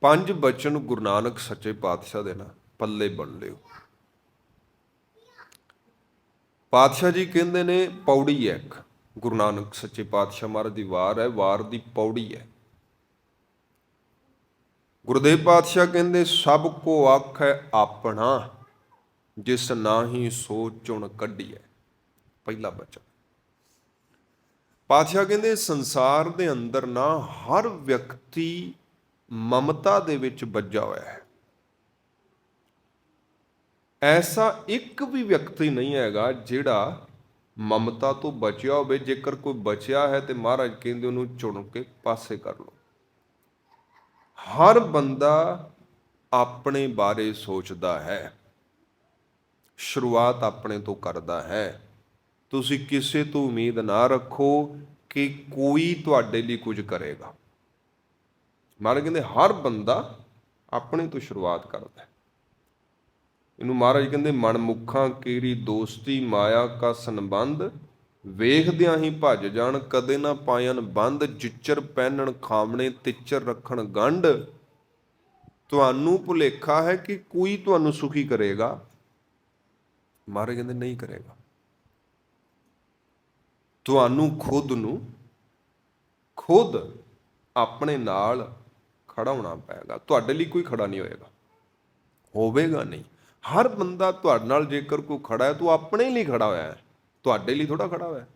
ਪੰਜ ਬਚਨ ਗੁਰੂ ਨਾਨਕ ਸੱਚੇ ਪਾਤਸ਼ਾਹ ਦੇ ਨਾ ਪੱਲੇ ਬਣ ਲਿਓ। ਪਾਤਸ਼ਾਹ ਜੀ ਕਹਿੰਦੇ ਨੇ, ਪੌੜੀ ਹੈ ਇੱਕ। ਗੁਰੂ ਨਾਨਕ ਸੱਚੇ ਪਾਤਸ਼ਾਹ ਮਹਾਰਾਜ ਦੀ ਵਾਰ ਹੈ, ਵਾਰ ਦੀ ਪੌੜੀ ਹੈ। ਗੁਰਦੇਵ ਪਾਤਸ਼ਾਹ ਕਹਿੰਦੇ, ਸਭ ਕੋ ਆਖੈ ਆਪਣਾ, ਜਿਸ ਨਾਹੀ ਸੋਚੁਣ ਕੱਢੀਐ। ਪਹਿਲਾ ਬਚਨ। ਪਾਤਸ਼ਾਹ ਕਹਿੰਦੇ, ਸੰਸਾਰ ਦੇ ਅੰਦਰ ਨਾ ਹਰ ਵਿਅਕਤੀ ਮਮਤਾ ਦੇ ਵਿੱਚ ਵੱਜਾ ਹੋਇਆ ਹੈ। ਐਸਾ ਇੱਕ ਵੀ ਵਿਅਕਤੀ ਨਹੀਂ ਹੈਗਾ ਜਿਹੜਾ ਮਮਤਾ ਤੋਂ ਬਚਿਆ ਹੋਵੇ। ਜੇਕਰ ਕੋਈ ਬਚਿਆ ਹੈ ਤੇ ਮਹਾਰਾਜ ਕਹਿੰਦੇ ਉਹਨੂੰ ਚੁਣ ਕੇ ਪਾਸੇ ਕਰ ਲਓ। ਹਰ ਬੰਦਾ ਆਪਣੇ ਬਾਰੇ ਸੋਚਦਾ ਹੈ। ਸ਼ੁਰੂਆਤ ਆਪਣੇ ਤੋਂ ਕਰਦਾ ਹੈ। ਤੁਸੀਂ ਕਿਸੇ ਤੋਂ ਉਮੀਦ ਨਾ ਰੱਖੋ ਕਿ ਕੋਈ ਤੁਹਾਡੇ ਲਈ ਕੁਝ ਕਰੇਗਾ। ਮਹਾਰਾਜ ਕਹਿੰਦੇ ਹਰ ਬੰਦਾ ਆਪਣੇ ਤੋਂ ਸ਼ੁਰੂਆਤ ਕਰਦਾ ਹੈ। ਇਹਨੂੰ ਮਹਾਰਾਜ ਕਹਿੰਦੇ ਮਨਮੁੱਖਾਂ ਕੀਰੀ ਦੋਸਤੀ ਮਾਇਆ ਕਾ ਸੰਬੰਧ, ਵੇਖਦਿਆਂ ਹੀ ਭੱਜ ਜਾਣ, ਕਦੇ ਨਾ ਪਾਇਨ ਬੰਦ, ਜਿੱਚਰ ਪਹਿਨਣ ਖਾਮਣੇ ਤਿੱਚਰ ਰੱਖਣ ਗੰਢ। ਤੁਹਾਨੂੰ ਭੁਲੇਖਾ ਹੈ ਕਿ ਕੋਈ ਤੁਹਾਨੂੰ ਸੁਖੀ ਕਰੇਗਾ? ਮਹਾਰਾਜ ਕਹਿੰਦੇ ਨਹੀਂ ਕਰੇਗਾ। ਤੁਹਾਨੂੰ ਖੁਦ ਨੂੰ ਖੁਦ ਆਪਣੇ ਨਾਲ ਖੜਾ ਹੋਣਾ ਪਏਗਾ ਤੁਹਾਡੇ ਲਈ ਕੋਈ ਖੜਾ ਨਹੀਂ ਹੋਏਗਾ। ਹੋਵੇਗਾ ਨਹੀਂ। ਹਰ ਬੰਦਾ ਤੁਹਾਡੇ ਨਾਲ ਜੇਕਰ ਕੋਈ ਖੜਾ ਹੈ, ਤੂੰ ਆਪਣੇ ਲਈ ਖੜਾ ਹੋਇਆ ਹੈ। ਤੁਹਾਡੇ ਲਈ ਥੋੜਾ ਖੜਾ ਹੋਇਆ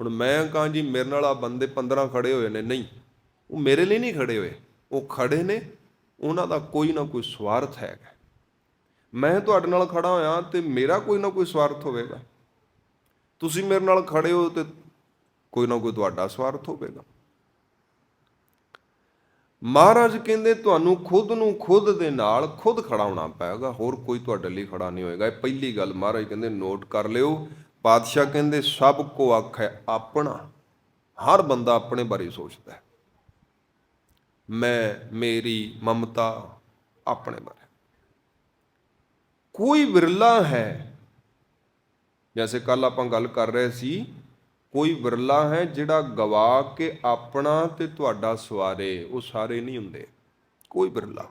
ਹੁਣ ਮੈਂ ਕਹਾਂ ਜੀ, ਮੇਰੇ ਨਾਲ ਆ ਬੰਦੇ 15 ਖੜੇ ਹੋਏ ਨੇ, ਨਹੀਂ। ਉਹ ਮੇਰੇ ਲਈ ਨਹੀਂ ਖੜੇ ਹੋਏ। ਉਹ ਖੜੇ ਨੇ, ਉਹਨਾਂ ਦਾ ਕੋਈ ਨਾ ਕੋਈ ਸਵਾਰਥ ਹੈਗਾ। ਮੈਂ ਤੁਹਾਡੇ ਨਾਲ ਖੜਾ ਹੋਇਆ ਤੇ ਮੇਰਾ ਕੋਈ ਨਾ ਕੋਈ ਸਵਾਰਥ ਹੋਵੇਗਾ। ਤੁਸੀਂ ਮੇਰੇ ਨਾਲ ਖੜੇ ਹੋ ਤੇ ਕੋਈ ਨਾ ਕੋਈ ਤੁਹਾਡਾ ਸਵਾਰਥ ਹੋਵੇਗਾ। ਮਹਾਰਾਜ ਕਹਿੰਦੇ ਤੁਹਾਨੂੰ ਖੁਦ ਨੂੰ ਖੁਦ ਦੇ ਨਾਲ ਖੁਦ ਖੜਾ ਹੋਣਾ ਪਏਗਾ, ਹੋਰ ਕੋਈ ਤੁਹਾਡੇ ਲਈ ਖੜਾ ਨਹੀਂ ਹੋਏਗਾ। ਇਹ ਪਹਿਲੀ ਗੱਲ ਮਹਾਰਾਜ ਕਹਿੰਦੇ ਨੋਟ ਕਰ ਲਿਓ। ਪਾਤਸ਼ਾਹ ਕਹਿੰਦੇ ਸਭ ਕੋ ਆਖੈ ਆਪਣਾ, ਹਰ ਬੰਦਾ ਆਪਣੇ ਬਾਰੇ ਸੋਚਦਾ ਹੈ। ਮੈਂ, ਮੇਰੀ ਮਮਤਾ ਆਪਣੇ ਬਾਰੇ। ਕੋਈ ਵਿਰਲਾ ਹੈ। ਜੈਸੇ ਕੱਲ ਆਪਾਂ ਗੱਲ ਕਰ ਰਹੇ ਸੀ ਕੋਈ ਵਿਰਲਾ ਹੈ ਜਿਹੜਾ ਗਵਾ ਕੇ ਆਪਣਾ ਤੇ ਤੁਹਾਡਾ ਸਵਾਰੇ, ਉਹ ਸਾਰੇ ਨਹੀਂ ਹੁੰਦੇ। ਕੋਈ ਵਿਰਲਾ।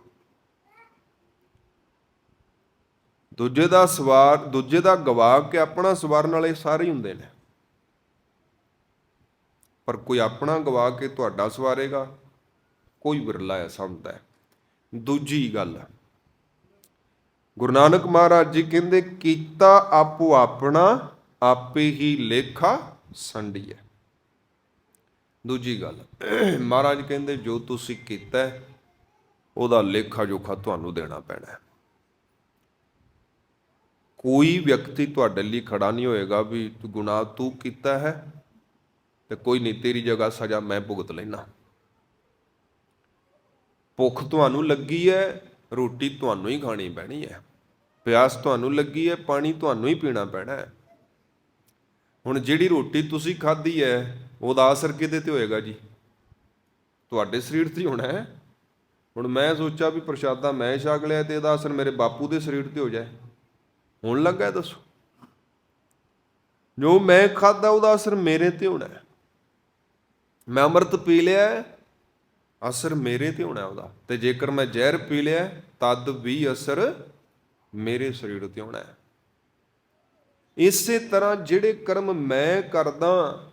ਦੂਜੇ ਦਾ ਸਵਾਰ, ਦੂਜੇ ਦਾ ਗਵਾ ਕੇ ਆਪਣਾ ਸਵਾਰਨ ਵਾਲੇ ਸਾਰੇ ਹੁੰਦੇ ਨੇ। ਪਰ ਕੋਈ ਆਪਣਾ ਗਵਾ ਕੇ ਤੁਹਾਡਾ ਸਵਾਰੇਗਾ, ਕੋਈ ਵਿਰਲਾ ਐਸਾ ਹੁੰਦਾ ਹੈ। ਦੂਜੀ ਗੱਲ, ਗੁਰੂ ਨਾਨਕ ਮਹਾਰਾਜ ਜੀ ਕਹਿੰਦੇ, ਕੀਤਾ ਆਪੋ ਆਪਣਾ, ਆਪੇ ਹੀ ਲੇਖਾ ਸੰਡੀ ਹੈ। ਦੂਜੀ ਗੱਲ, ਮਹਾਰਾਜ ਕਹਿੰਦੇ, ਜੋ ਤੁਸੀਂ ਕੀਤਾ ਉਹਦਾ ਲੇਖਾ ਜੋਖਾ ਤੁਹਾਨੂੰ ਦੇਣਾ ਪੈਣਾ ਹੈ। ਕੋਈ ਵਿਅਕਤੀ ਤੁਹਾਡੇ ਲਈ ਖੜਾ ਨਹੀਂ ਹੋਏਗਾ ਵੀ ਗੁਨਾਹ ਤੂੰ ਕੀਤਾ ਹੈ ਤੇ ਕੋਈ ਨਹੀਂ, ਤੇਰੀ ਜਗ੍ਹਾ ਸਜ਼ਾ ਮੈਂ ਭੁਗਤ ਲੈਣਾ ਭੁੱਖ ਤੁਹਾਨੂੰ ਲੱਗੀ ਹੈ, ਰੋਟੀ ਤੁਹਾਨੂੰ ਹੀ ਖਾਣੀ ਪੈਣੀ ਹੈ। ਪਿਆਸ ਤੁਹਾਨੂੰ ਲੱਗੀ ਹੈ, ਪਾਣੀ ਤੁਹਾਨੂੰ ਹੀ ਪੀਣਾ ਪੈਣਾ ਹੈ। ਹੁਣ ਜਿਹੜੀ ਰੋਟੀ ਤੁਸੀਂ ਖਾਧੀ ਹੈ ਉਹਦਾ ਅਸਰ ਕਿਹਦੇ ਤੇ ਹੋਏਗਾ ਜੀ। ਤੁਹਾਡੇ ਸਰੀਰ ਤੇ ਹੋਣਾ ਹੈ। ਹੁਣ ਮੈਂ ਸੋਚਿਆ ਵੀ ਪ੍ਰਸ਼ਾਦਾ ਮੈਂ ਛਕ ਲਿਆ ਤੇ ਇਹਦਾ ਅਸਰ ਮੇਰੇ ਬਾਪੂ ਦੇ ਸਰੀਰ ਤੇ ਹੋ ਜਾਏ। ਹੁਣ ਲੱਗਾ ਦੱਸੋ। ਜੋ ਮੈਂ ਖਾਦਾ ਉਹਦਾ ਅਸਰ ਮੇਰੇ ਤੇ ਹੋਣਾ ਹੈ। ਮੈਂ ਅੰਮ੍ਰਿਤ ਪੀ ਲਿਆ ਅਸਰ ਮੇਰੇ ਤੇ ਹੋਣਾ ਉਹਦਾ। ਤੇ ਜੇਕਰ ਮੈਂ ਜ਼ਹਿਰ ਪੀ ਲਿਆ ਤਦ ਵੀ ਅਸਰ ਮੇਰੇ ਸਰੀਰ ਤੇ ਹੋਣਾ ਹੈ। ਇਸੇ ਤਰ੍ਹਾਂ ਜਿਹੜੇ ਕਰਮ ਮੈਂ ਕਰਦਾ,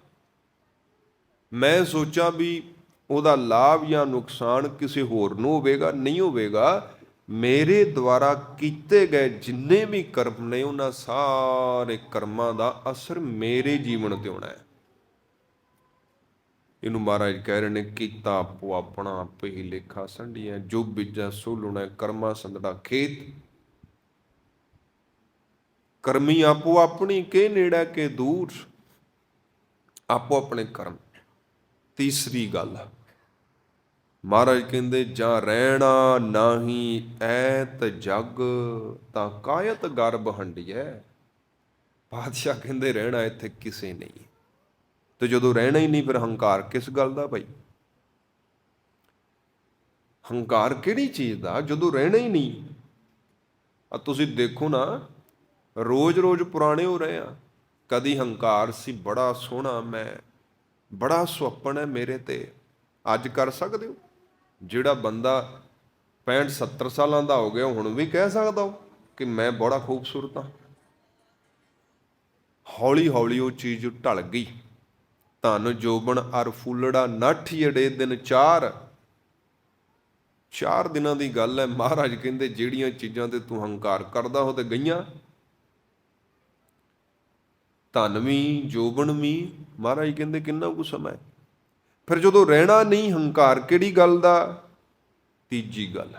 ਮੈਂ ਸੋਚਾਂ ਵੀ ਉਹਦਾ ਲਾਭ ਜਾਂ ਨੁਕਸਾਨ ਕਿਸੇ ਹੋਰ ਨੂੰ ਹੋਵੇਗਾ, ਨਹੀਂ ਹੋਵੇਗਾ, ਮੇਰੇ ਦੁਆਰਾ ਕੀਤੇ ਗਏ ਜਿੰਨੇ ਵੀ ਕਰਮ ਨੇ, ਉਹਨਾਂ ਸਾਰੇ ਕਰਮਾਂ ਦਾ ਅਸਰ ਮੇਰੇ ਜੀਵਨ ਤੇ ਹੋਣਾ ਹੈ। ਇਹਨੂੰ ਮਹਾਰਾਜ ਕਹਿ ਰਹੇ ਨੇ, ਕੀਤਾ ਆਪੋ ਆਪਣਾ, ਆਪੇ ਹੀ ਲੇਖਾ ਸੰਡੀਆਂ ਜੋ ਬੀਜਾ ਸੋ ਲੁਣਾ ਕਰਮਾ ਸੰਦੜਾ ਖੇਤ ਕਰਮੀ ਆਪੋ ਆਪਣੀ, ਕੇ ਨੇੜਾ, ਕੇ ਦੂਰ? ਆਪੋ ਆਪਣੇ ਕਰਮ। ਤੀਸਰੀ ਗੱਲ। ਮਹਾਰਾਜ ਕਹਿੰਦੇ, ਜਾਂ ਰਹਿਣਾ ਨਾਹੀ ਐਤ ਜਗ, ਤਾਂ ਕਾਇਤ ਗਰਭ ਹੰਡੀਐ ਬਾਦਸ਼ਾਹ ਕਹਿੰਦੇ, ਰਹਿਣਾ ਇੱਥੇ ਕਿਸੇ ਨਹੀਂ। ਤੇ ਜਦੋਂ ਰਹਿਣਾ ਹੀ ਨਹੀਂ, ਫਿਰ ਹੰਕਾਰ ਕਿਸ ਗੱਲ ਦਾ ਭਾਈ? ਹੰਕਾਰ ਕਿਹੜੀ ਚੀਜ਼ ਦਾ? ਜਦੋਂ ਰਹਿਣਾ ਹੀ ਨਹੀਂ। ਆ ਤੁਸੀਂ ਦੇਖੋ ਨਾ ਰੋਜ਼-ਰੋਜ਼ ਪੁਰਾਣੇ ਹੋ ਰਹੇ ਆ ਕਦੀ ਹੰਕਾਰ ਸੀ, ਬੜਾ ਸੋਹਣਾ ਮੈਂ, ਬੜਾ ਸੁਪਨ ਹੈ ਮੇਰੇ ਤੇ। ਅੱਜ ਕਰ ਸਕਦੇ ਹੋ? ਜਿਹੜਾ ਬੰਦਾ 65 70 ਸਾਲਾਂ ਦਾ ਹੋ ਗਿਆ, ਹੁਣ ਵੀ ਕਹਿ ਸਕਦਾ ਉਹ ਕਿ ਮੈਂ ਬੜਾ ਖੂਬਸੂਰਤ ਹਾਂ। ਹੌਲੀ ਹੌਲੀ ਉਹ ਚੀਜ਼ ਢਲ ਗਈ। ਧਨ, ਜੋਬਨ, ਅਰ ਫੁੱਲੜਾ ਜੜੇ ਦਿਨ ਚਾਰ। ਚਾਰ ਦਿਨਾਂ ਦੀ ਗੱਲ ਹੈ, ਮਹਾਰਾਜ ਕਹਿੰਦੇ ਜਿਹੜੀਆਂ ਚੀਜ਼ਾਂ ਤੇ ਤੂੰ ਹੰਕਾਰ ਕਰਦਾ ਹੋ ਤੇ ਗਈਆਂ। ਧਨ ਵੀ, ਜੋਬਨ ਵੀ, ਮਹਾਰਾਜ ਕਹਿੰਦੇ ਕਿੰਨਾ ਕੁ ਸਮਾਂ ਫਿਰ ਜਦੋਂ ਰਹਿਣਾ ਨਹੀਂ ਹੰਕਾਰ, ਕਿਹੜੀ ਗੱਲ ਦਾ? ਤੀਜੀ ਗੱਲ।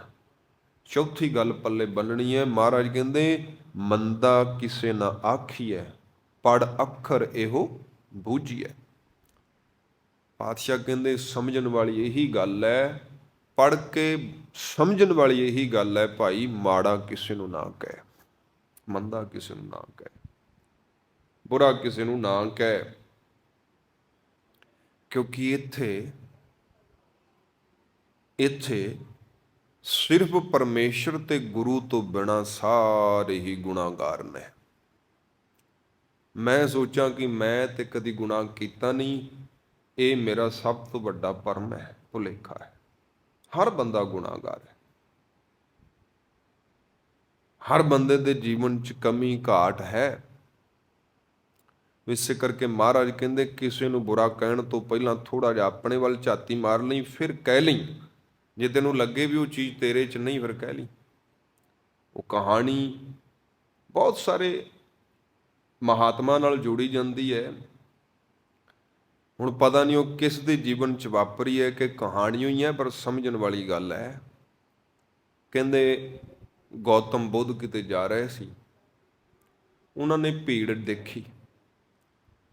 ਚੌਥੀ ਗੱਲ ਪੱਲੇ ਬੰਨਣੀ ਹੈ, ਮਹਾਰਾਜ ਕਹਿੰਦੇ ਮੰਦਾ ਕਿਸੇ ਨਾ ਆਖੀਐ, ਪੜ ਅੱਖਰ ਇਹੋ ਬੂਝੀਐ। ਪਾਤਸ਼ਾਹ ਕਹਿੰਦੇ ਸਮਝਣ ਵਾਲੀ ਇਹੀ ਗੱਲ ਹੈ ਪੜ ਕੇ ਸਮਝਣ ਵਾਲੀ ਇਹੀ ਗੱਲ ਹੈ, ਭਾਈ ਮਾੜਾ ਕਿਸੇ ਨੂੰ ਨਾ ਕਹਿ, ਮੰਦਾ ਕਿਸੇ ਨੂੰ ਨਾ ਕਹਿ। ਬੁਰਾ ਕਿਸੇ ਨੂੰ ਨਾ ਕਹਿ। ਕਿਉਂਕਿ ਇੱਥੇ ਇੱਥੇ ਸਿਰਫ ਪਰਮੇਸ਼ਰ ਤੇ ਗੁਰੂ ਤੋਂ ਬਿਨਾ ਸਾਰੇ ਹੀ ਗੁਨਾਹਗਾਰ ਨੇ। ਮੈਂ ਸੋਚਾਂ ਕਿ ਮੈਂ ਤੇ ਕਦੀ ਗੁਨਾਹ ਕੀਤਾ ਨਹੀਂ। ਇਹ ਮੇਰਾ ਸਭ ਤੋਂ ਵੱਡਾ ਪਰਮ ਹੈ, ਭੁਲੇਖਾ ਹੈ। ਹਰ ਬੰਦਾ ਗੁਨਾਹਗਾਰ ਹੈ। ਹਰ ਬੰਦੇ ਦੇ ਜੀਵਨ 'ਚ ਕਮੀ ਘਾਟ ਹੈ। ਇਸੇ ਕਰਕੇ ਮਹਾਰਾਜ ਕਹਿੰਦੇ ਕਿਸੇ ਨੂੰ ਬੁਰਾ ਕਹਿਣ ਤੋਂ ਪਹਿਲਾਂ ਥੋੜਾ ਜਿਹਾ ਆਪਣੇ ਵੱਲ ਝਾਤੀ ਮਾਰ ਲਈ, ਫਿਰ ਕਹਿ ਲਈ। ਜੇ ਤੈਨੂੰ ਲੱਗੇ ਵੀ ਉਹ ਚੀਜ਼ ਤੇਰੇ 'ਚ ਨਹੀਂ, ਫਿਰ ਕਹਿ ਲਈ। ਉਹ ਕਹਾਣੀ ਬਹੁਤ ਸਾਰੇ ਮਹਾਤਮਾ ਨਾਲ ਜੋੜੀ ਜਾਂਦੀ ਹੈ। ਹੁਣ ਪਤਾ ਨਹੀਂ ਉਹ ਕਿਸ ਦੇ ਜੀਵਨ 'ਚ ਵਾਪਰੀ ਹੈ ਕਿ ਕਹਾਣੀ ਹੀ ਹੈ, ਪਰ ਸਮਝਣ ਵਾਲੀ ਗੱਲ ਹੈ। ਕਹਿੰਦੇ ਗੌਤਮ ਬੁੱਧ ਕਿਤੇ ਜਾ ਰਹੇ ਸੀ। ਉਹਨਾਂ ਨੇ ਭੀੜ ਦੇਖੀ।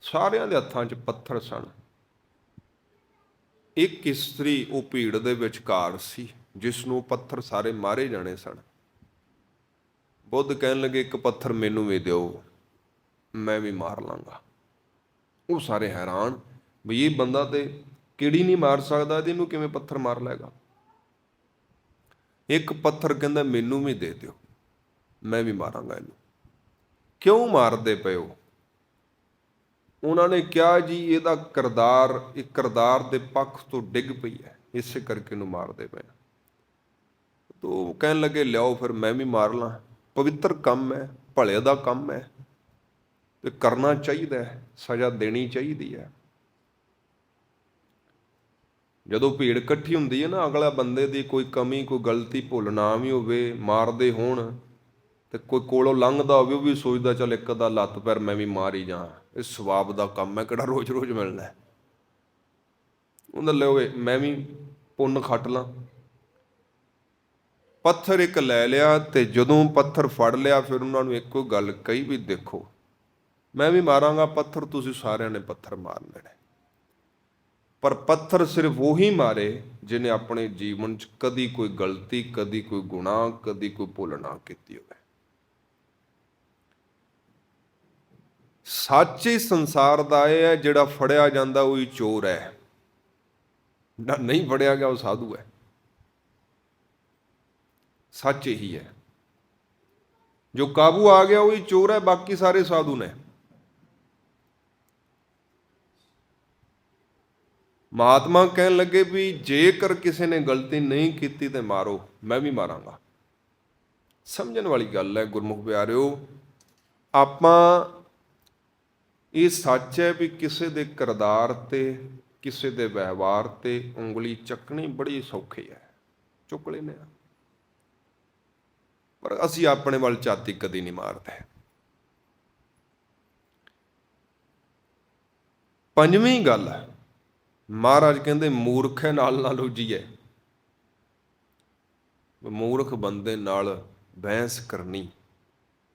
ਸਾਰਿਆਂ ਦੇ ਹੱਥਾਂ 'ਚ ਪੱਥਰ ਸਨ। ਇੱਕ ਇਸਤਰੀ ਉਹ ਭੀੜ ਦੇ ਵਿਚਕਾਰ ਸੀ ਜਿਸ ਨੂੰ ਪੱਥਰ ਸਾਰੇ ਮਾਰੇ ਜਾਣੇ ਸਨ। ਬੁੱਧ ਕਹਿਣ ਲੱਗੇ, ਇੱਕ ਪੱਥਰ ਮੈਨੂੰ ਵੀ ਦਿਓ, ਮੈਂ ਵੀ ਮਾਰ ਲਾਂਗਾ। ਉਹ ਸਾਰੇ ਹੈਰਾਨ, ਵੀ ਇਹ ਬੰਦਾ ਤੇ ਕਿਹੜੀ ਨਹੀਂ ਮਾਰ ਸਕਦਾ, ਤੇ ਇਹਨੂੰ ਕਿਵੇਂ ਪੱਥਰ ਮਾਰ ਲੈਗਾ ਇੱਕ ਪੱਥਰ ਕਹਿੰਦਾ, ਮੈਨੂੰ ਵੀ ਦੇ ਦਿਓ, ਮੈਂ ਵੀ ਮਾਰਾਂਗਾ ਇਹਨੂੰ। ਕਿਉਂ ਮਾਰਦੇ ਪਏ ਹੋ ਉਹਨਾਂ ਨੇ ਕਿਹਾ ਜੀ, ਇਹਦਾ ਕਰਦਾਰ, ਇਹ ਕਰਦਾਰ ਦੇ ਪੱਖ ਤੋਂ ਡਿੱਗ ਪਈ ਹੈ। ਇਸੇ ਕਰਕੇ ਇਹਨੂੰ ਮਾਰਦੇ ਪਏ ਤੋ ਕਹਿਣ ਲੱਗੇ, ਲਿਆਓ ਫਿਰ, ਮੈਂ ਵੀ ਮਾਰ ਲਾਂ। ਪਵਿੱਤਰ ਕੰਮ ਹੈ ਭਲੇ ਦਾ ਕੰਮ ਹੈ। ਤੇ ਕਰਨਾ ਚਾਹੀਦਾ ਹੈ, ਸਜ਼ਾ ਦੇਣੀ ਚਾਹੀਦੀ ਹੈ। ਜਦੋਂ ਭੀੜ ਇਕੱਠੀ ਹੁੰਦੀ ਹੈ ਨਾ, ਅਗਲਾ ਬੰਦੇ ਦੀ ਕੋਈ ਕਮੀ, ਕੋਈ ਗਲਤੀ, ਭੁੱਲ ਨਾ ਵੀ ਹੋਵੇ, ਮਾਰਦੇ ਹੋਣ ਤੇ ਕੋਈ ਕੋਲੋਂ ਲੰਘਦਾ ਹੋਵੇ, ਉਹ ਵੀ ਸੋਚਦਾ, ਚੱਲ ਇੱਕ ਦਾ ਲੱਤ ਪੈਰ ਮੈਂ ਵੀ ਮਾਰ ਹੀ ਜਾ ਇਹ ਸਵਾਬ ਦਾ ਕੰਮ ਹੈ, ਕਿਹੜਾ ਰੋਜ਼-ਰੋਜ਼ ਮਿਲਣਾ ਹੈ। ਉਹਨਾਂ ਲੈ ਮੈਂ ਵੀ ਪੁੰਨ ਖੱਟ ਲਾਂ। ਪੱਥਰ ਇੱਕ ਲੈ ਲਿਆ ਤੇ ਜਦੋਂ ਪੱਥਰ ਫੜ ਲਿਆ, ਫਿਰ ਉਹਨਾਂ ਨੂੰ ਇੱਕੋ ਗੱਲ ਕਹੀ ਵੀ ਦੇਖੋ, ਮੈਂ ਵੀ ਮਾਰਾਂਗਾ ਪੱਥਰ, ਤੁਸੀਂ ਸਾਰਿਆਂ ਨੇ ਪੱਥਰ ਮਾਰ ਲੈਣੇ। ਪਰ ਪੱਥਰ ਸਿਰਫ ਉਹੀ ਮਾਰੇ ਜਿਹਨੇ ਆਪਣੇ ਜੀਵਨ 'ਚ ਕਦੀ ਕੋਈ ਗਲਤੀ, ਕਦੀ ਕੋਈ ਗੁਨਾਹ, ਕਦੀ ਕੋਈ ਭੁੱਲ ਨਾ ਕੀਤੀ ਹੋਵੇ। ਸੱਚ ਹੀ ਸੰਸਾਰ ਦਾ ਇਹ ਹੈ, ਜਿਹੜਾ ਫੜਿਆ ਜਾਂਦਾ ਉਹੀ ਚੋਰ ਹੈ। ਨਾ ਨਹੀਂ ਫੜਿਆ ਗਿਆ, ਉਹ ਸਾਧੂ ਹੈ। ਸੱਚ ਇਹੀ ਹੈ। ਜੋ ਕਾਬੂ ਆ ਗਿਆ, ਉਹੀ ਚੋਰ ਹੈ, ਬਾਕੀ ਸਾਰੇ ਸਾਧੂ ਨੇ। ਮਹਾਤਮਾ ਕਹਿਣ ਲੱਗੇ ਵੀ, ਜੇਕਰ ਕਿਸੇ ਨੇ ਗਲਤੀ ਨਹੀਂ ਕੀਤੀ ਤੇ ਮਾਰੋ, ਮੈਂ ਵੀ ਮਾਰਾਂਗਾ। ਸਮਝਣ ਵਾਲੀ ਗੱਲ ਹੈ, ਗੁਰਮੁਖ ਪਿਆਰਿਓ, ਆਪਾਂ ਇਹ ਸੱਚ ਹੈ ਵੀ ਕਿਸੇ ਦੇ ਕਿਰਦਾਰ ਤੇ, ਕਿਸੇ ਦੇ ਵਿਵਹਾਰ ਤੇ ਉਂਗਲੀ ਚੱਕਣੀ ਬੜੀ ਸੌਖੀ ਹੈ। ਚੁੱਕ ਲੈਨੇ ਆ ਪਰ ਅਸੀਂ ਆਪਣੇ ਵੱਲ ਝਾਤੀ ਕਦੀ ਨਹੀਂ ਮਾਰਦੇ। ਪੰਜਵੀਂ ਗੱਲ ਹੈ ਮਹਾਰਾਜ ਕਹਿੰਦੇ ਮੂਰਖ ਨਾਲ ਨਾਲ ਉਜੀਏ ਮੂਰਖ ਬੰਦੇ ਨਾਲ ਬਹਿਸ ਕਰਨੀ,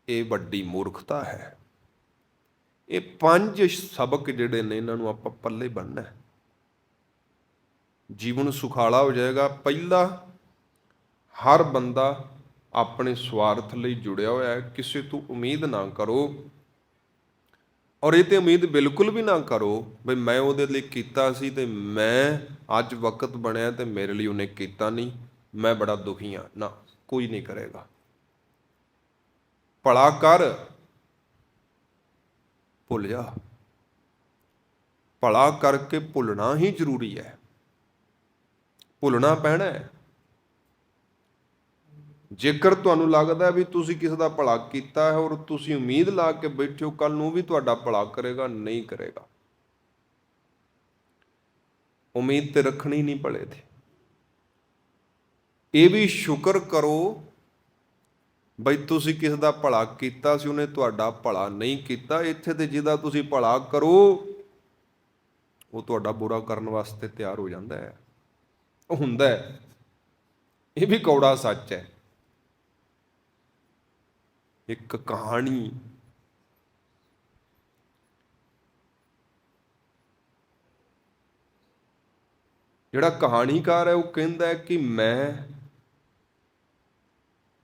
ਇਹ ਵੱਡੀ ਮੂਰਖਤਾ ਹੈ। ਇਹ ਪੰਜ ਸਬਕ ਜਿਹੜੇ ਨੇ, ਇਹਨਾਂ ਨੂੰ ਆਪਾਂ ਪੱਲੇ ਬੰਨਣਾ ਜੀਵਨ ਸੁਖਾਲਾ ਹੋ ਜਾਏਗਾ। ਪਹਿਲਾ, ਹਰ ਬੰਦਾ ਆਪਣੇ ਸਵਾਰਥ ਲਈ ਜੁੜਿਆ ਹੋਇਆ ਹੈ। ਕਿਸੇ ਤੋਂ ਉਮੀਦ ਨਾ ਕਰੋ। ਔਰ ਇਹ ਤੇ ਉਮੀਦ ਬਿਲਕੁਲ ਵੀ ਨਾ ਕਰੋ ਵੀ ਮੈਂ ਉਹਦੇ ਲਈ ਕੀਤਾ ਸੀ ਤੇ ਮੈਂ ਅੱਜ ਵਕਤ ਬਣਿਆ ਤੇ ਮੇਰੇ ਲਈ ਉਹਨੇ ਕੀਤਾ ਨਹੀਂ। ਮੈਂ ਬੜਾ ਦੁਖੀ ਹਾਂ। ਨਾ, ਕੋਈ ਨਹੀਂ ਕਰੇਗਾ। ਭਲਾ ਕਰ। ਭੁੱਲ ਜਾ ਭਲਾ ਕਰਕੇ ਭੁੱਲਣਾ ਹੀ ਜ਼ਰੂਰੀ ਹੈ। ਭੁੱਲਣਾ ਪੈਣਾ ਹੈ। ਜੇਕਰ ਤੁਹਾਨੂੰ ਲੱਗਦਾ ਵੀ ਤੁਸੀਂ ਕਿਸੇ ਦਾ ਭਲਾ ਕੀਤਾ ਹੈ ਔਰ ਤੁਸੀਂ ਉਮੀਦ ਲਾ ਕੇ ਬੈਠੇ ਹੋ ਕੱਲ ਨੂੰ ਵੀ ਤੁਹਾਡਾ ਭਲਾ ਕਰੇਗਾ, ਨਹੀਂ ਕਰੇਗਾ। ਉਮੀਦ ਤੇ ਰੱਖਣੀ ਨਹੀਂ ਭਲੇ ਤੇ ਇਹ ਵੀ ਸ਼ੁਕਰ ਕਰੋ ਬਈ ਤੁਸੀਂ ਕਿਸੇ ਦਾ ਭਲਾ ਕੀਤਾ ਸੀ, ਉਹਨੇ ਤੁਹਾਡਾ ਭਲਾ ਨਹੀਂ ਕੀਤਾ, ਇੱਥੇ ਤੇ ਜਿਹਦਾ ਤੁਸੀਂ ਭਲਾ ਕਰੋ, ਉਹ ਤੁਹਾਡਾ ਬੁਰਾ ਕਰਨ ਵਾਸਤੇ ਤਿਆਰ ਹੋ ਜਾਂਦਾ ਹੈ। ਉਹ ਹੁੰਦਾ ਹੈ। ਇਹ ਵੀ ਕੌੜਾ ਸੱਚ ਹੈ। ਇੱਕ ਕਹਾਣੀ। ਜਿਹੜਾ ਕਹਾਣੀਕਾਰ ਹੈ, ਉਹ ਕਹਿੰਦਾ ਹੈ ਕਿ ਮੈਂ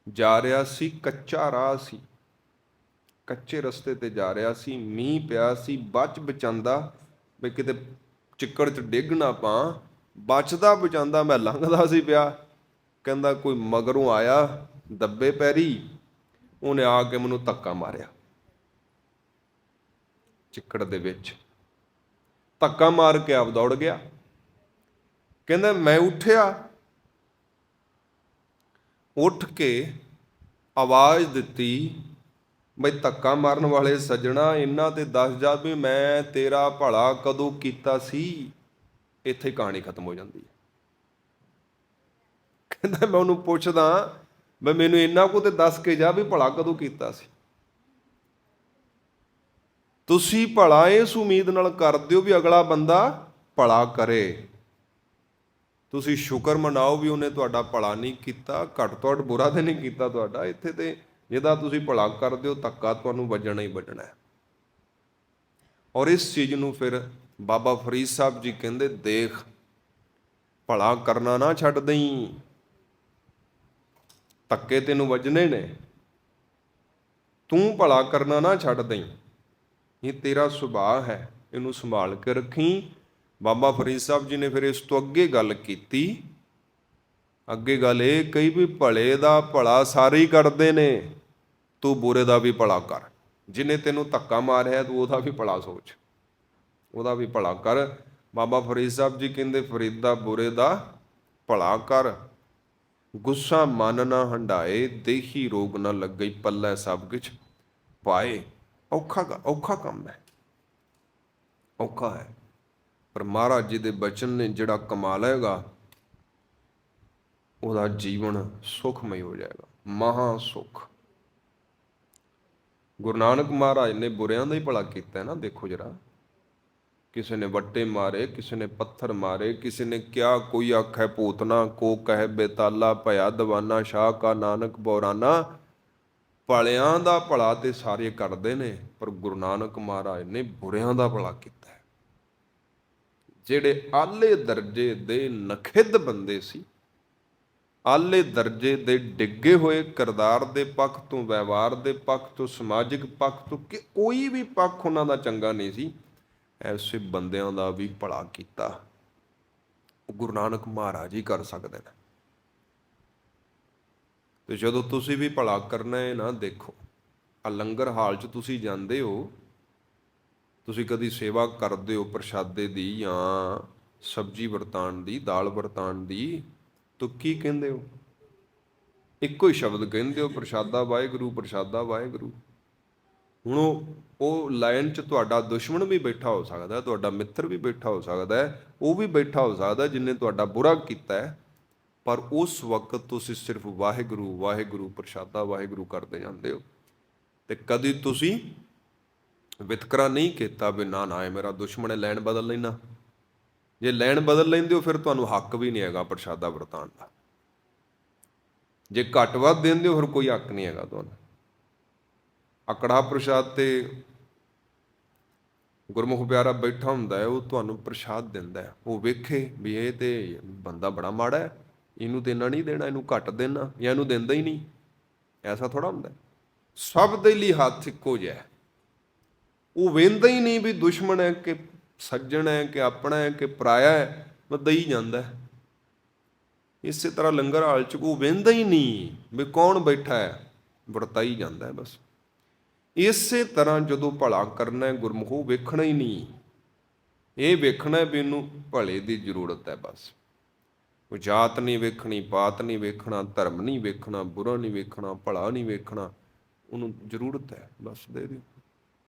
ਜਾ ਰਿਹਾ ਸੀ, ਕੱਚਾ ਰਾਹ ਸੀ। ਕੱਚੇ ਰਸਤੇ ਤੇ ਜਾ ਰਿਹਾ ਸੀ, ਮੀਂਹ ਪਿਆ ਸੀ, ਬਚ ਬਚਾਂਦਾ ਵੀ ਕਿਤੇ ਚਿੱਕੜ 'ਚ ਡਿੱਗ ਨਾ ਪਾ। ਬਚਦਾ ਬਚਾਂਦਾ ਮੈਂ ਲੰਘਦਾ ਸੀ ਪਿਆ। ਕਹਿੰਦਾ ਕੋਈ ਮਗਰੋਂ ਆਇਆ, ਦੱਬੇ ਪੈਰੀ, ਉਹਨੇ ਆ ਕੇ ਮੈਨੂੰ ਧੱਕਾ ਮਾਰਿਆ। ਚਿੱਕੜ ਦੇ ਵਿੱਚ। ਧੱਕਾ ਮਾਰ ਕੇ ਆਪ ਦੌੜ ਗਿਆ। ਕਹਿੰਦਾ ਮੈਂ ਉੱਠਿਆ ਉੱਠ ਕੇ ਆਵਾਜ਼ ਦਿੱਤੀ, ਬਈ ਧੱਕਾ ਮਾਰਨ ਵਾਲੇ ਸੱਜਣਾ, ਇਹਨਾਂ ਤੇ ਦੱਸ ਜਾ ਵੀ ਮੈਂ ਤੇਰਾ ਭਲਾ ਕਦੋਂ ਕੀਤਾ ਸੀ? ਇੱਥੇ ਕਹਾਣੀ ਖਤਮ ਹੋ ਜਾਂਦੀ ਹੈ। ਕਹਿੰਦਾ ਮੈਂ ਉਹਨੂੰ ਪੁੱਛਦਾ ਮੈਂ ਮੈਨੂੰ ਇੰਨਾ ਕੁ ਤੇ ਦੱਸ ਕੇ ਜਾ ਵੀ ਭਲਾ ਕਦੋਂ ਕੀਤਾ ਸੀ? ਤੁਸੀਂ ਭਲਾ ਇਸ ਉਮੀਦ ਨਾਲ ਕਰਦੇ ਹੋ ਵੀ ਅਗਲਾ ਬੰਦਾ ਭਲਾ ਕਰੇ। ਤੁਸੀਂ ਸ਼ੁਕਰ ਮਨਾਓ ਵੀ ਉਹਨੇ ਤੁਹਾਡਾ ਭਲਾ ਨਹੀਂ ਕੀਤਾ, ਘੱਟ ਤੋਂ ਘੱਟ ਬੁਰਾ ਤੇ ਨਹੀਂ ਕੀਤਾ ਤੁਹਾਡਾ। ਇੱਥੇ ਤੇ ਜਿਹਦਾ ਤੁਸੀਂ ਭਲਾ ਕਰਦੇ ਹੋ, ਧੱਕਾ ਤੁਹਾਨੂੰ ਵੱਜਣਾ ਹੀ ਵੱਜਣਾ ਹੈ। ਔਰ ਇਸ ਚੀਜ਼ ਨੂੰ ਫਿਰ ਬਾਬਾ ਫਰੀਦ ਸਾਹਿਬ ਜੀ ਕਹਿੰਦੇ, ਦੇਖ, ਭਲਾ ਕਰਨਾ ਨਾ ਛੱਡ ਦਈ। ਧੱਕੇ ਤੈਨੂੰ ਵੱਜਣੇ ਨੇ। ਤੂੰ ਭਲਾ ਕਰਨਾ ਨਾ ਛੱਡ ਦਈ। ਇਹ ਤੇਰਾ ਸੁਭਾਅ ਹੈ, ਇਹਨੂੰ ਸੰਭਾਲ ਕੇ ਰੱਖੀ। ਬਾਬਾ ਫਰੀਦ ਸਾਹਿਬ ਜੀ ਨੇ ਫਿਰ ਇਸ ਤੋਂ ਅੱਗੇ ਗੱਲ ਕੀਤੀ। ਅੱਗੇ ਗੱਲ ਇਹ ਕਈ ਵੀ ਭਲੇ ਦਾ ਭਲਾ ਸਾਰੇ ਹੀ ਕਰਦੇ ਨੇ, ਤੂੰ ਬੁਰੇ ਦਾ ਵੀ ਭਲਾ ਕਰ। ਜਿਨੇ ਤੈਨੂੰ ਧੱਕਾ ਮਾਰਿਆ, ਤੂੰ ਉਹਦਾ ਵੀ ਭਲਾ ਸੋਚ। ਉਹਦਾ ਵੀ ਭਲਾ ਕਰ। ਬਾਬਾ ਫਰੀਦ ਸਾਹਿਬ ਜੀ ਕਹਿੰਦੇ, ਫਰੀਦਾ ਬੁਰੇ ਦਾ ਭਲਾ ਕਰ। ਗੁੱਸਾ ਮਨ ਨਾ ਹੰਡਾਏ ਦੇਹੀ ਰੋਗ ਨਾ ਲੱਗਈ ਪੱਲਾ ਸਭ ਕੁਝ ਪਾਏ। ਔਖਾ ਔਖਾ ਕੰਮ ਹੈ। ਔਖਾ ਹੈ। ਪਰ ਮਹਾਰਾਜ ਜੀ ਦੇ ਬਚਨ ਨੇ ਜਿਹੜਾ ਕਮਾ ਲਏਗਾ ਉਹਦਾ ਜੀਵਨ ਸੁਖਮਈ ਹੋ ਜਾਏਗਾ, ਮਹਾ ਸੁਖ। ਗੁਰੂ ਨਾਨਕ ਮਹਾਰਾਜ ਨੇ ਬੁਰਿਆਂ ਦਾ ਹੀ ਭਲਾ ਕੀਤਾ ਹੈ ਨਾ, ਦੇਖੋ ਜਰਾ। ਕਿਸੇ ਨੇ ਵੱਟੇ ਮਾਰੇ, ਕਿਸੇ ਨੇ ਪੱਥਰ ਮਾਰੇ, ਕਿਸੇ ਨੇ ਕਿਹਾ, ਕੋਈ ਆਖੈ ਪੂਤਨਾ ਕੋ ਕਹਿ ਬੇਤਾਲਾ, ਭਇਆ, ਦਵਾਨਾ ਸ਼ਾਹ ਕਾ ਨਾਨਕ, ਬੋਰਾਨਾ। ਭਲਿਆਂ ਦਾ ਭਲਾ ਤੇ ਸਾਰੇ ਕਰਦੇ ਨੇ, ਪਰ ਗੁਰੂ ਨਾਨਕ ਮਹਾਰਾਜ ਨੇ ਬੁਰਿਆਂ ਦਾ ਭਲਾ ਕੀਤਾ। ਜਿਹੜੇ ਆਲੇ ਦਰਜੇ ਦੇ ਨਖਿੱਧ ਬੰਦੇ ਸੀ, ਆਲੇ ਦਰਜੇ ਦੇ ਡਿੱਗੇ ਹੋਏ ਕਿਰਦਾਰ ਦੇ ਪੱਖ ਤੋਂ, ਵਿਵਹਾਰ ਦੇ ਪੱਖ ਤੋਂ, ਸਮਾਜਿਕ ਪੱਖ ਤੋਂ ਕਿ ਕੋਈ ਵੀ ਪੱਖ ਉਹਨਾਂ ਦਾ ਚੰਗਾ ਨਹੀਂ ਸੀ, ਐਸੇ ਬੰਦਿਆਂ ਦਾ ਵੀ ਭਲਾ ਕੀਤਾ। ਗੁਰੂ ਨਾਨਕ ਮਹਾਰਾਜ ਹੀ ਕਰ ਸਕਦੇ ਨੇ। ਤੇ ਜਦੋਂ ਤੁਸੀਂ ਵੀ ਭਲਾ ਕਰਨਾ ਹੈ ਨਾ, ਦੇਖੋ, ਆ ਲੰਗਰ ਹਾਲ 'ਚ ਤੁਸੀਂ ਜਾਂਦੇ ਹੋ ਤੁਸੀਂ ਕਦੀ ਸੇਵਾ ਕਰਦੇ ਹੋ ਪ੍ਰਸ਼ਾਦੇ ਦੀ ਜਾਂ ਸਬਜ਼ੀ ਵਰਤਾਨ ਦੀ ਦਾਲ ਵਰਤਾਨ ਦੀ ਤਾਂ ਕੀ ਕਹਿੰਦੇ ਹੋ? ਇੱਕੋ ਹੀ ਸ਼ਬਦ ਕਹਿੰਦੇ ਹੋ ਪ੍ਰਸ਼ਾਦਾ ਵਾਹਿਗੁਰੂ ਪ੍ਰਸ਼ਾਦਾ ਵਾਹਿਗੁਰੂ। ਹੁਣ ਉਹ ਉਹ ਲਾਈਨ 'ਚ ਤੁਹਾਡਾ ਦੁਸ਼ਮਣ ਵੀ ਬੈਠਾ ਹੋ ਸਕਦਾ ਹੈ, ਤੁਹਾਡਾ ਮਿੱਤਰ ਵੀ ਬੈਠਾ ਹੋ ਸਕਦਾ ਹੈ ਉਹ ਵੀ ਬੈਠਾ ਹੋ ਸਕਦਾ ਹੈ ਜਿਨੇ ਤੁਹਾਡਾ ਬੁਰਾ ਕੀਤਾ ਹੈ ਪਰ ਉਸ ਵਕਤ ਤੁਸੀਂ ਸਿਰਫ ਵਾਹਿਗੁਰੂ ਵਾਹਿਗੁਰੂ ਪ੍ਰਸ਼ਾਦਾ ਵਾਹਿਗੁਰੂ ਕਰਦੇ ਜਾਂਦੇ ਹੋ। ਤੇ ਕਦੀ ਤੁਸੀਂ ਵਿਤਕਰਾ ਨਹੀਂ ਕੀਤਾ ਵੀ ਨਾ ਨਾ ਇਹ ਮੇਰਾ ਦੁਸ਼ਮਣ ਹੈ, ਲੈਣ ਬਦਲ ਲੈਣਾ। ਜੇ ਲੈਣ ਬਦਲ ਲੈਂਦੇ ਹੋ, ਫਿਰ ਤੁਹਾਨੂੰ ਹੱਕ ਵੀ ਨਹੀਂ ਹੈਗਾ ਪ੍ਰਸ਼ਾਦਾ ਵਰਤਾਨ ਦਾ। ਜੇ ਘੱਟ ਵੱਧ ਦਿੰਦੇ ਹੋ, ਫਿਰ ਕੋਈ ਹੱਕ ਨਹੀਂ ਹੈਗਾ ਤੁਹਾਨੂੰ। ਅਕੜਾ ਪ੍ਰਸ਼ਾਦ ਤੇ ਗੁਰਮੁਖ ਪਿਆਰਾ ਬੈਠਾ ਹੁੰਦਾ ਹੈ, ਉਹ ਤੁਹਾਨੂੰ ਪ੍ਰਸ਼ਾਦ ਦਿੰਦਾ ਹੈ। ਉਹ ਵੇਖੇ ਵੀ ਇਹ ਤੇ ਬੰਦਾ ਬੜਾ ਮਾੜਾ ਹੈ, ਇਹਨੂੰ ਤੇ ਇੰਨਾ ਨਹੀਂ ਦੇਣਾ, ਇਹਨੂੰ ਘੱਟ ਦੇਣਾ, ਜਾਂ ਇਹਨੂੰ ਦਿੰਦਾ ਹੀ ਨਹੀਂ। ਐਸਾ ਥੋੜਾ ਹੁੰਦਾ ਸਭ ਦੇ ਲਈ ਹੱਥ ਇੱਕੋ ਜਿਹਾ ਉਹ ਵੇਂਦਾ ਹੀ ਨਹੀਂ ਵੀ ਦੁਸ਼ਮਣ ਹੈ ਕਿ ਸੱਜਣ ਹੈ ਕਿ ਆਪਣਾ ਹੈ ਕਿ ਪਰਾਇਆ ਹੈ ਉਹ ਦਈ ਜਾਂਦਾ ਇਸੇ ਤਰ੍ਹਾਂ ਲੰਗਰ ਹਾਲ ਚ ਉਹ ਵੇਂਦਾ ਹੀ ਨਹੀਂ ਵੀ ਕੌਣ ਬੈਠਾ ਹੈ, ਵਰਤਾਈ ਜਾਂਦਾ ਹੈ ਬਸ। ਇਸੇ ਤਰ੍ਹਾਂ ਜਦੋਂ ਭਲਾ ਕਰਨਾ ਹੈ, ਗੁਰਮੁਖੋ ਵੇਖਣਾ ਹੀ ਨਹੀਂ। ਇਹ ਵੇਖਣਾ ਵੀ ਇਹਨੂੰ ਭਲੇ ਦੀ ਜ਼ਰੂਰਤ ਹੈ ਬਸ। ਉਹ ਜਾਤ ਨਹੀਂ ਵੇਖਣੀ, ਪਾਤ ਨਹੀਂ ਵੇਖਣਾ, ਧਰਮ ਨਹੀਂ ਵੇਖਣਾ, ਬੁਰਾ ਨਹੀਂ ਵੇਖਣਾ, ਭਲਾ ਨਹੀਂ ਵੇਖਣਾ, ਉਹਨੂੰ ਜ਼ਰੂਰਤ ਹੈ ਬਸ ਦੇ ਦਿਓ।